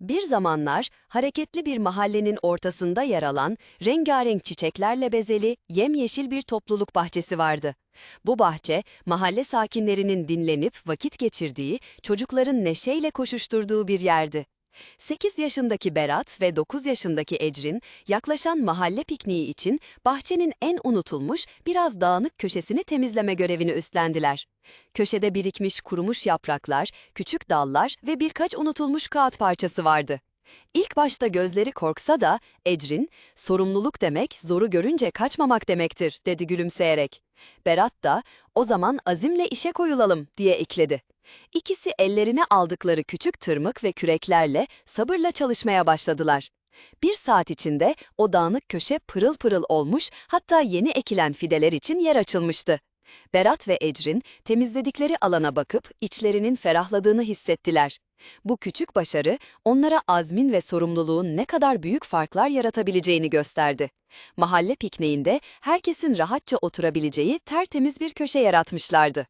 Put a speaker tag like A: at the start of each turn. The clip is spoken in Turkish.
A: Bir zamanlar hareketli bir mahallenin ortasında yer alan rengarenk çiçeklerle bezeli yemyeşil bir topluluk bahçesi vardı. Bu bahçe mahalle sakinlerinin dinlenip vakit geçirdiği, çocukların neşeyle koşuşturduğu bir yerdi. 8 yaşındaki Berat ve 9 yaşındaki Ecrin yaklaşan mahalle pikniği için bahçenin en unutulmuş, biraz dağınık köşesini temizleme görevini üstlendiler. Köşede birikmiş kurumuş yapraklar, küçük dallar ve birkaç unutulmuş kağıt parçası vardı. İlk başta gözleri korksa da Ecrin, sorumluluk demek zoru görünce kaçmamak demektir dedi gülümseyerek. Berat da o zaman azimle işe koyulalım diye ekledi. İkisi ellerine aldıkları küçük tırmık ve küreklerle sabırla çalışmaya başladılar. Bir saat içinde o dağınık köşe pırıl pırıl olmuş hatta yeni ekilen fideler için yer açılmıştı. Berat ve Ecrin temizledikleri alana bakıp içlerinin ferahladığını hissettiler. Bu küçük başarı onlara azmin ve sorumluluğun ne kadar büyük farklar yaratabileceğini gösterdi. Mahalle pikniğinde herkesin rahatça oturabileceği tertemiz bir köşe yaratmışlardı.